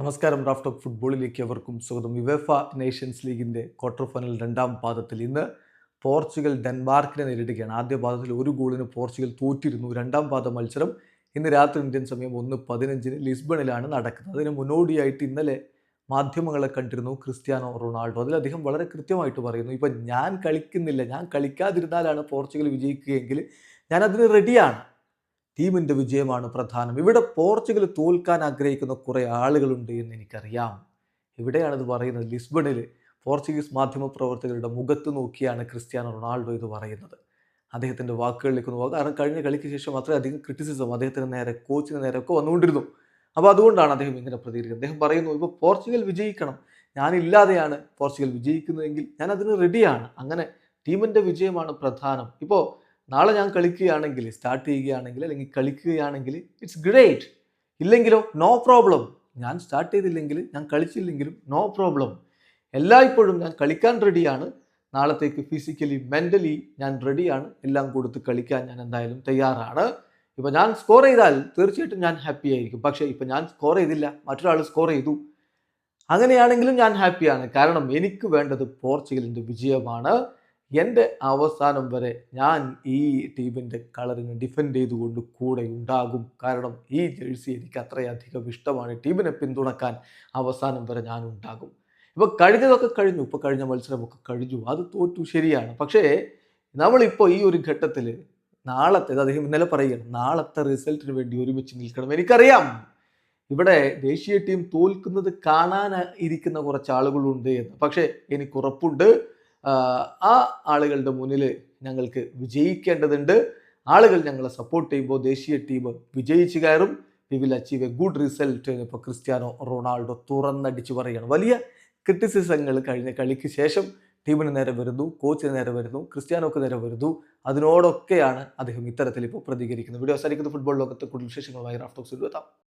നമസ്കാരം raft of ഫുട്ബോളിലേക്ക് അവർക്കും സ്വാഗതം. വിവേഫ നേഷൻസ് ലീഗിന്റെ ക്വാർട്ടർ ഫൈനൽ രണ്ടാം പാദത്തിൽ ഇന്ന് പോർച്ചുഗൽ ഡെൻമാർക്കിനെ നേരിടുകയാണ്. ആദ്യ പാദത്തിൽ ഒരു ഗോളിന് പോർച്ചുഗൽ തോറ്റിരുന്നു. രണ്ടാം പാദ മത്സരം ഇന്ന് രാത്രി ഇന്ത്യൻ സമയം ഒന്ന് പതിനഞ്ചിന് ലിസ്ബണിലാണ് നടക്കുന്നത്. അതിന് മുന്നോടിയായിട്ട് ഇന്നലെ മാധ്യമങ്ങളെ കണ്ടിരുന്നു ക്രിസ്ത്യാനോ റൊണാൾഡോ. അതിൽ അദ്ദേഹം വളരെ കൃത്യമായിട്ട് പറയുന്നു ഇപ്പം ഞാൻ കളിക്കുന്നില്ല. ഞാൻ കളിക്കാതിരുന്നാലാണ് പോർച്ചുഗൽ വിജയിക്കുകയെങ്കിൽ ഞാൻ അതിന് റെഡിയാണ് ടീമിന്റെ വിജയമാണ് പ്രധാനം. ഇവിടെ പോർച്ചുഗൽ തോൽക്കാൻ ആഗ്രഹിക്കുന്ന കുറേ ആളുകളുണ്ട് എന്ന് എനിക്കറിയാം. ഇവിടെയാണിത് പറയുന്നത്? ലിസ്ബണിൽ പോർച്ചുഗീസ് മാധ്യമപ്രവർത്തകരുടെ മുഖത്ത് നോക്കിയാണ് ക്രിസ്ത്യാനോ റൊണാൾഡോ ഇത് പറയുന്നത്. അദ്ദേഹത്തിന്റെ വാക്കുകളിലേക്ക് നോക്കുക. കാരണം കഴിഞ്ഞ കളിക്ക് ശേഷം അധികം ക്രിറ്റിസിസം അദ്ദേഹത്തിന് നേരെ കോച്ചിന് ഒക്കെ വന്നുകൊണ്ടിരുന്നു. അപ്പോൾ അതുകൊണ്ടാണ് അദ്ദേഹം ഇങ്ങനെ പ്രതികരിക്കുന്നത്. അദ്ദേഹം പറയുന്നു ഇപ്പോൾ പോർച്ചുഗൽ വിജയിക്കണം. ഞാനില്ലാതെയാണ് പോർച്ചുഗൽ വിജയിക്കുന്നതെങ്കിൽ ഞാൻ അതിന് റെഡിയാണ് അങ്ങനെ ടീമിന്റെ വിജയമാണ് പ്രധാനം. ഇപ്പോൾ നാളെ ഞാൻ കളിക്കുകയാണെങ്കിൽ സ്റ്റാർട്ട് ചെയ്യുകയാണെങ്കിൽ അല്ലെങ്കിൽ കളിക്കുകയാണെങ്കിൽ ഇറ്റ്സ് ഗ്രേറ്റ് ഇല്ലെങ്കിലോ നോ പ്രോബ്ലം ഞാൻ സ്റ്റാർട്ട് ചെയ്തില്ലെങ്കിൽ ഞാൻ കളിച്ചില്ലെങ്കിലും നോ പ്രോബ്ലം എല്ലായ്പ്പോഴും ഞാൻ കളിക്കാൻ റെഡിയാണ് നാളത്തേക്ക് ഫിസിക്കലി മെന്റലി ഞാൻ റെഡിയാണ് എല്ലാം കൊടുത്ത് കളിക്കാൻ ഞാൻ എന്തായാലും തയ്യാറാണ്. ഇപ്പം ഞാൻ സ്കോർ ചെയ്താൽ തീർച്ചയായിട്ടും ഞാൻ ഹാപ്പി ആയിരിക്കും. പക്ഷേ ഇപ്പം ഞാൻ സ്കോർ ചെയ്തില്ല. മറ്റൊരാൾ സ്കോർ ചെയ്തു. അങ്ങനെയാണെങ്കിലും ഞാൻ ഹാപ്പിയാണ് കാരണം എനിക്ക് വേണ്ടത് പോർച്ചുഗലിന്റെ വിജയമാണ്. എന്റെ അവസാനം വരെ ഞാൻ ഈ ടീമിന്റെ കളറിനെ ഡിഫെൻഡ് ചെയ്തുകൊണ്ട് കൂടെ ഉണ്ടാകും. കാരണം ഈ ജേഴ്സി എനിക്ക് അത്രയധികം ഇഷ്ടമാണ്. ടീമിനെ പിന്തുണക്കാൻ അവസാനം വരെ ഞാൻ ഉണ്ടാകും. ഇപ്പോൾ കഴിഞ്ഞതൊക്കെ കഴിഞ്ഞു. ഇപ്പോൾ കഴിഞ്ഞ മത്സരമൊക്കെ കഴിഞ്ഞു. അത് തോറ്റു ശരിയാണ്. പക്ഷേ നമ്മളിപ്പോൾ ഈ ഒരു ഘട്ടത്തിൽ നാളത്തെ അദ്ദേഹം ഇന്നലെ പറയുകയാണ് നാളത്തെ റിസൾട്ടിന് വേണ്ടി ഒരുമിച്ച് നിൽക്കണം. എനിക്കറിയാം. ഇവിടെ ദേശീയ ടീം തോൽക്കുന്നത് കാണാൻ ഇരിക്കുന്ന കുറച്ച് ആളുകളുണ്ട് എന്ന്. പക്ഷേ എനിക്ക് ഉറപ്പുണ്ട്. ആ ആളുകളുടെ മുന്നിൽ ഞങ്ങൾക്ക് വിജയിക്കേണ്ടതുണ്ട്. ആളുകൾ ഞങ്ങളെ സപ്പോർട്ട് ചെയ്യുമ്പോൾ ദേശീയ ടീം വിജയിച്ചു കയറും. We will achieve a good result ഇപ്പോൾ ക്രിസ്ത്യാനോ റൊണാൾഡോ തുറന്നടിച്ച് പറയുകയാണ്. വലിയ ക്രിറ്റിസിസങ്ങൾ കഴിഞ്ഞ കളിക്ക് ശേഷം ടീമിന് നേരെ വരുന്നു കോച്ചിന് നേരെ വരുന്നു ക്രിസ്ത്യാനോക്ക് നേരെ വരുന്നു. അതിനോടൊക്കെയാണ് അദ്ദേഹം ഇത്തരത്തിൽ ഇപ്പോൾ പ്രതികരിക്കുന്നത്. വീഡിയോ അവസാനിക്കുന്ന. ഫുട്ബോൾ ലോകത്തെ കൂടുതൽ വിശേഷങ്ങളുമായി റാഫ്റ്റോക്സിൽ എത്താം.